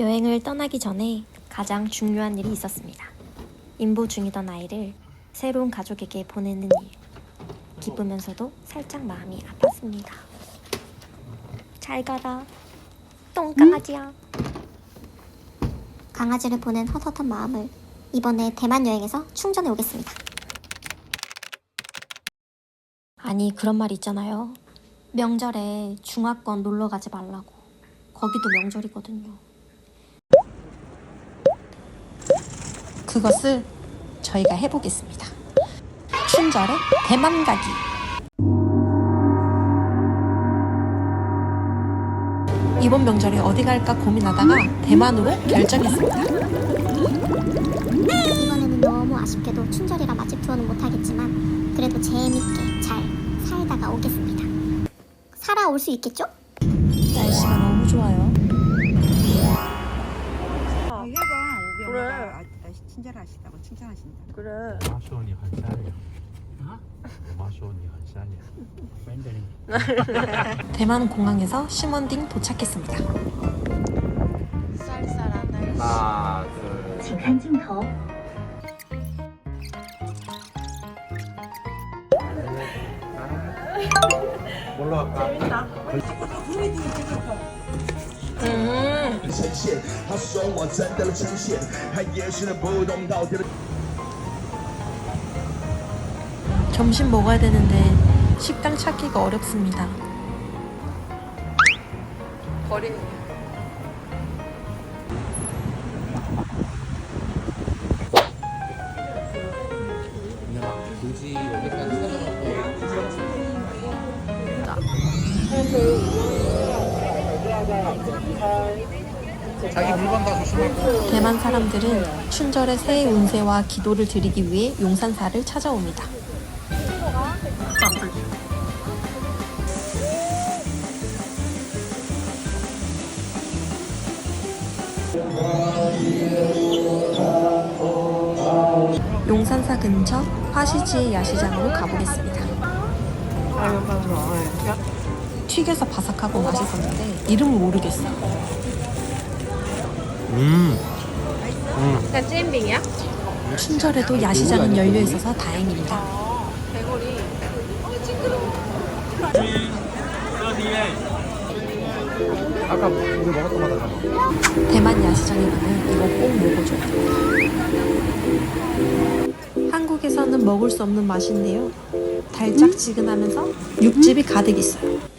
여행을 떠나기 전에 가장 중요한 일이 있었습니다. 임보 중이던 아이를 새로운 가족에게 보내는 일. 기쁘면서도 살짝 마음이 아팠습니다. 잘 가라. 똥강아지야. 강아지를 보낸 헛헛한 마음을 이번에 대만 여행에서 충전해 오겠습니다. 아니 그런 말 있잖아요. 명절에 중화권 놀러 가지 말라고. 거기도 명절이거든요. 그것을 저희가 해보겠습니다. 춘절에 대만 가기. 이번 명절에 어디 갈까 고민하다가 대만으로 결정했습니다. 이번에는 너무 아쉽게도 춘절이라 맛집 투어는 못하겠지만 그래도 재밌게 잘 살다가 오겠습니다. 살아올 수 있겠죠? 날씨가 너무 친절하시다고 칭찬하신다. 그래. 妈说你很善良啊，我妈说你很善良。 대만 공항에서 시먼딩 도착했습니다. 쌀쌀한 날. 하나, 둘, 请看镜头。 올라갈까? 음. 呈现，他说我真的了呈现，他也许能不懂到底的。 점심 먹어야 되는데 식당 찾기가 어렵습니다. 거리. 내 자기 물건 다 조심하고 대만 사람들은 춘절의 새해 운세와 기도를 드리기 위해 용산사를 찾아옵니다. 용산사 근처 화시지의 야시장으로 가보겠습니다. 튀겨서 바삭하고 맛있었는데 이름을 모르겠어요. 음, 그냥 찐빙이야? 춘절에도 야시장은 열려 있어서 다행입니다. 대거리. 아까 우리 먹었던 거다 대만 야시장에 가면 이거 꼭 먹어줘요. 한국에서는 먹을 수 없는 맛인데요. 달짝지근하면서 육즙이 가득 있어요.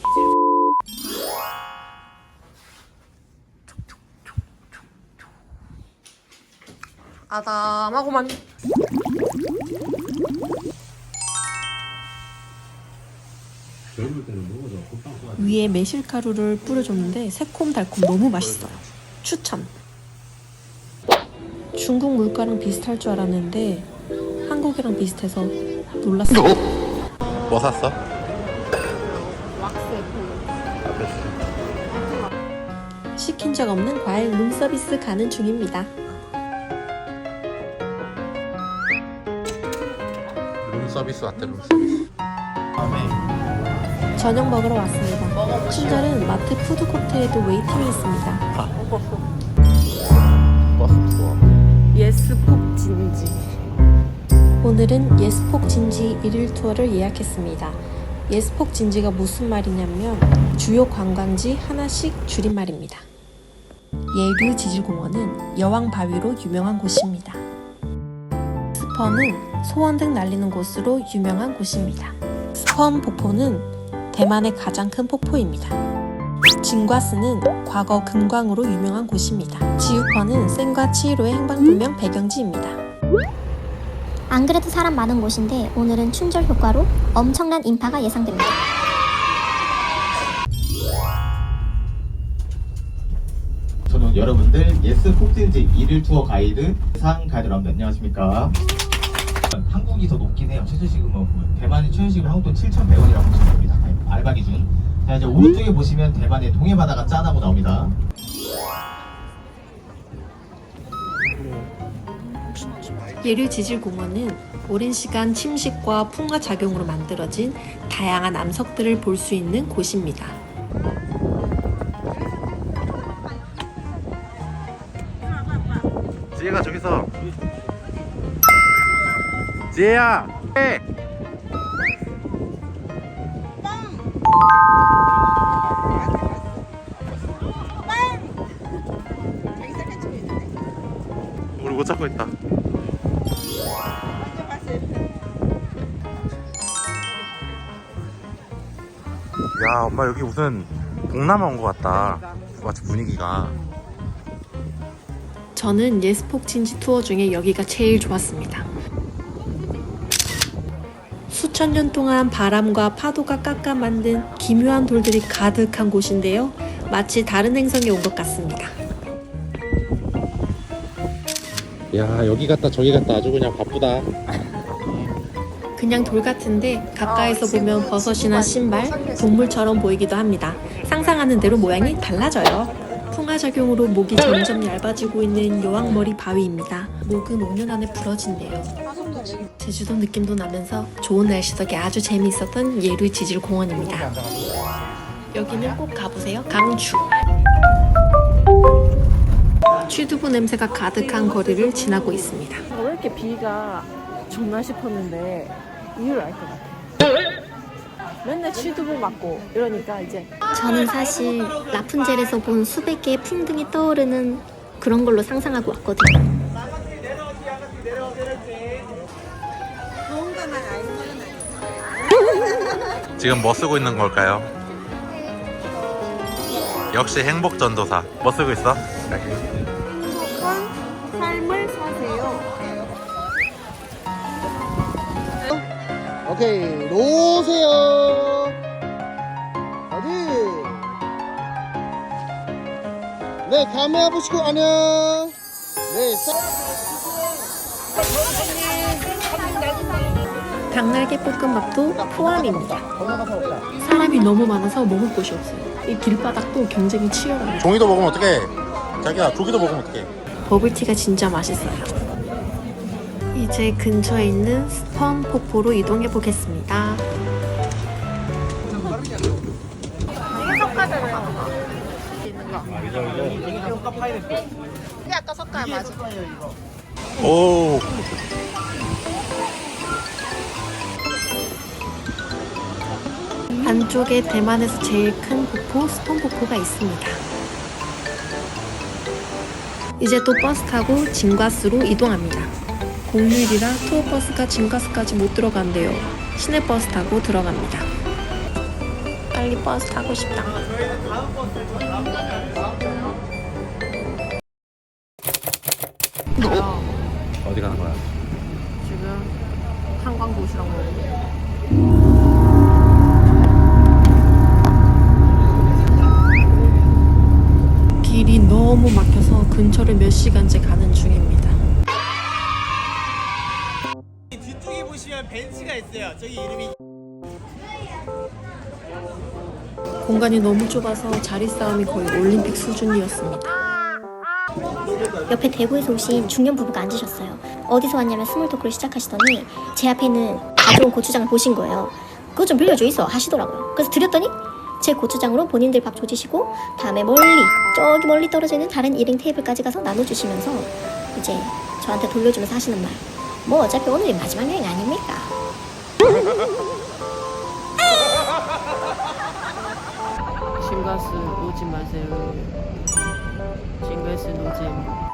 아담하고만. 위에 매실가루를 뿌려줬는데 새콤달콤 너무 맛있어요. 추천. 중국 물가랑 비슷할 줄 알았는데 한국이랑 비슷해서 놀랐어요. 뭐 샀어? 시킨 적 없는 과일 룸서비스 가는 중입니다. 서비스 왔대 룸 서비스 다음에 저녁 먹으러 왔습니다. 춘절은 마트 푸드 코트에도 웨이팅이 있습니다. 버스 투어 예스폭 진지. 오늘은 예스폭 진지 1일 투어를 예약했습니다. 예스폭 진지가 무슨 말이냐면 주요 관광지 하나씩 줄임말입니다. 예류 지질공원은 여왕 바위로 유명한 곳입니다. 스펀은 소원 등 날리는 곳으로 유명한 곳입니다. 스펀 폭포는 대만의 가장 큰 폭포입니다. 진과스는 과거 금광으로 유명한 곳입니다. 지우퍼는 센과 치히로의 행방불명 배경지입니다. 안 그래도 사람 많은 곳인데 오늘은 춘절 효과로 엄청난 인파가 예상됩니다. 저는 여러분들 예스 폭진지 1일 투어 가이드 상 가이드랍니다. 안녕하십니까. 한국이 더 높긴 해요. 최저시급은 대만의 최저시급 한국 돈 7,100원이라고 보시면 됩니다. 알바 기준. 자 이제 오른쪽에 보시면 대만의 동해 바다가 짠하고 나옵니다. 예류 지질공원은 오랜 시간 침식과 풍화 작용으로 만들어진 다양한 암석들을 볼 수 있는 곳입니다. 지혜가 저기서 지혜야 해! 우리 못 찾고 있다 야 엄마 여기 무슨 동남아 온 것 같다 마치 분위기가 저는 예스폭진지 투어 중에 여기가 제일 좋았습니다. 수천 년 동안 바람과 파도가 깎아 만든 기묘한 돌들이 가득한 곳인데요. 마치 다른 행성에 온 것 같습니다. 야 여기 갔다 저기 갔다 아주 그냥 바쁘다 그냥 돌 같은데 가까이서 보면 버섯이나 신발, 동물처럼 보이기도 합니다. 상상하는 대로 모양이 달라져요. 풍화작용으로 목이 점점 얇아지고 있는 여왕머리 바위입니다. 목은 5년 안에 부러진대요. 제주도 느낌도 나면서 좋은 날씨 덕에 아주 재미있었던 예루이 지질 공원입니다. 여기는 꼭 가보세요. 강추. 취두부 냄새가 가득한 거리를 지나고 있습니다. 왜 이렇게 비가 좋나 싶었는데 이유를 알 것 같아. 맨날 취두부 맞고 이러니까 이제 저는 사실 라푼젤에서 본 수백 개의 풍등이 떠오르는 그런 걸로 상상하고 왔거든요. 지금 뭐 쓰고 있는 걸까요? 역시 행복 전도사 뭐 쓰고 있어? 삶을 사세요. 오케이 놓으세요 어디 네 카메라 보시고 안녕 네 닭날개 볶음밥도 포함입니다. 사람이 너무 많아서 먹을 곳이 없어요. 이 길바닥도 굉장히 치열합니다. 종이도 먹으면 어떡해 자기야 조기도 먹으면 어떡해 버블티가 진짜 맛있어요. 이제 근처에 있는 스펀 폭포로 이동해 보겠습니다. 오 안쪽에 대만에서 제일 큰 폭포 스톤 폭포가 있습니다. 이제 또 버스 타고 진과스로 이동합니다. 공휴일이라 투어 버스가 진과스까지 못 들어간대요. 시내 버스 타고 들어갑니다. 빨리 버스 타고 싶다. 근처를 몇 시간째 가는 중입니다. 뒤쪽에 보시면 벤치가 있어요. 저기 이름이 공간이 너무 좁아서 자리 싸움이 거의 올림픽 수준이었습니다. 옆에 대구에서 오신 중년 부부가 앉으셨어요. 어디서 왔냐면 스몰 토크를 시작하시더니 제 앞에 있는 가져온 고추장을 보신 거예요. 그거 좀 빌려줘 있어 하시더라고요. 그래서 드렸더니 제 고추장으로 본인들 밥 조지시고 다음에 멀리 저기 멀리 떨어져 있는 다른 일행 테이블까지 가서 나눠주시면서 이제 저한테 돌려주면서 하시는 말. 뭐 어차피 오늘이 마지막 여행 아닙니까? 신가스 오지 마세요. 신가스 노잼.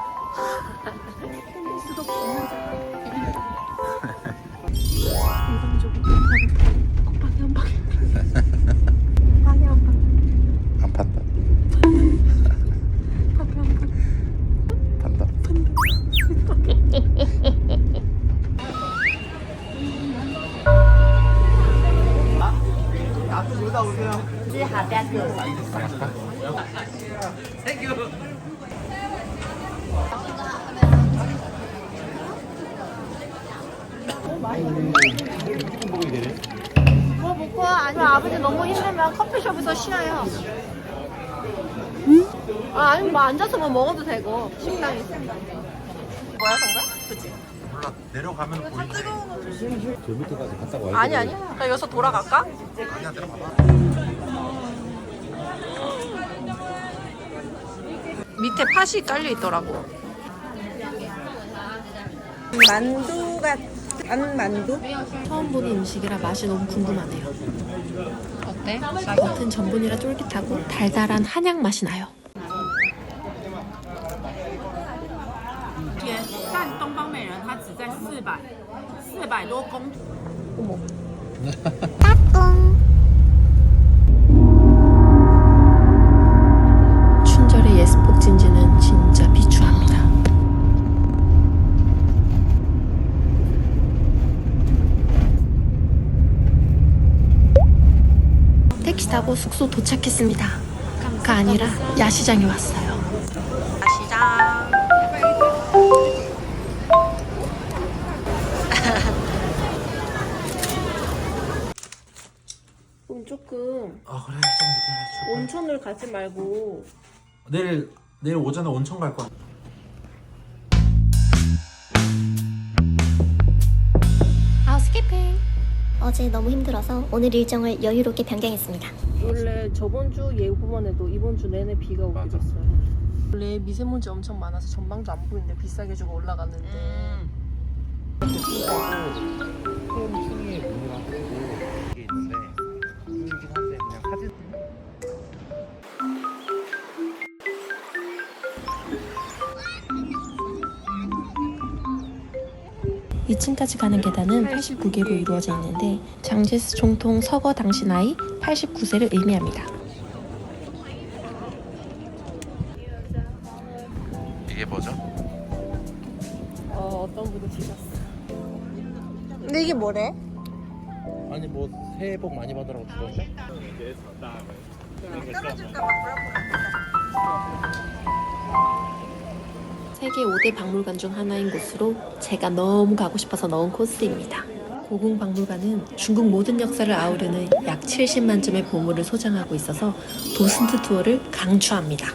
뭐 먹고 아니면 아버지 너무 힘들면 커피숍에서 쉬어요. 아 아니 뭐 앉아서 뭐 먹어도 되고 식당에. 뭐야 정말? 그치? 몰라 내려가면 보이지 저 밑에까지 갔다 와야 아니 아니. 나 여기서 돌아갈까? 아니야 내려가봐 밑에 팥이 깔려 있더라고. 만두가 안 만두? 처음 보는 음식이라 맛이 너무 궁금하네요. 어때? 겉은 전분이라 쫄깃하고 달달한 한약 맛이 나요. 但东方美人它只在四百四百多公 춘절 택시 타고 숙소 도착했습니다. 가 아니라 야시장에 왔어요. 그럼 조금 아 그래 좀 늦게 온천을 가지 말고 내일 내일 오전에 온천 갈 거야 어제 너무 힘들어서 오늘 일정을 여유롭게 변경했습니다. 원래 저번 주 예보만 해도 이번 주 내내 비가 오게 됐어요. 원래 미세먼지 엄청 많아서 전망도 안 보이는데 비싸게 주고 올라갔는데 이층까지 가는 계단은 89개로 이루어져 있는데 장제스 총통 서거 당시 나이 89세를 의미합니다. 이게 뭐죠? 어, 어떤 분이 지났어. 근데 이게 뭐래? 아니 뭐 새해 복 많이 받으라고 주던데? 세계 5대 박물관 중 하나인 곳으로 제가 너무 가고 싶어서 넣은 코스입니다. 고궁 박물관은 중국 모든 역사를 아우르는 약 70만 점의 보물을 소장하고 있어서 도슨트 투어를 강추합니다.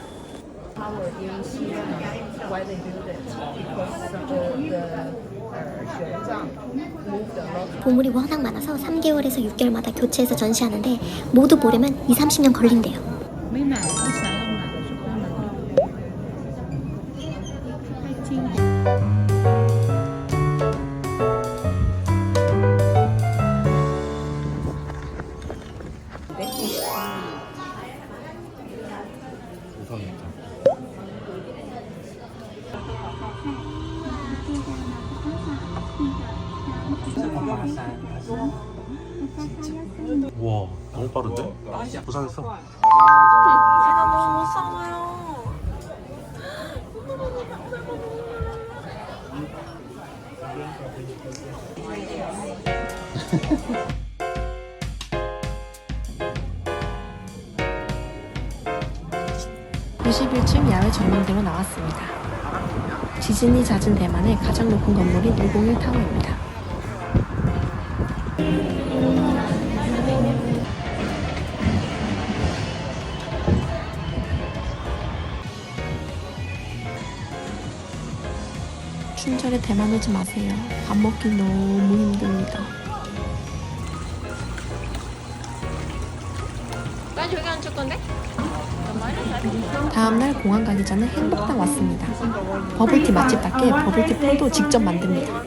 보물이 워낙 많아서 3개월에서 6개월마다 교체해서 전시하는데 모두 보려면 2, 30년 걸린대요. 와 너무 빠른데? 부상했어 너무 무서워요. 구 91층 야외 전망대로 나왔습니다. 지진이 잦은 대만의 가장 높은 건물인 101 타워입니다. 대만 오지 마세요. 밥 먹기 너무 힘듭니다. 다음날 공항 가기 전에 행복당 왔습니다. 버블티 맛집 답게 버블티 폴도 직접 만듭니다.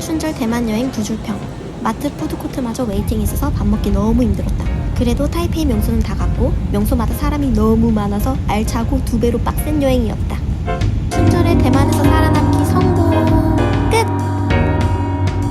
춘절 대만 여행 두 줄평. 마트 푸드코트마저 웨이팅이 있어서 밥 먹기 너무 힘들었다. 그래도 타이페이 명소는 다 갔고 명소마다 사람이 너무 많아서 알차고 두 배로 빡센 여행이었다. 춘절에 대만에서 살아남기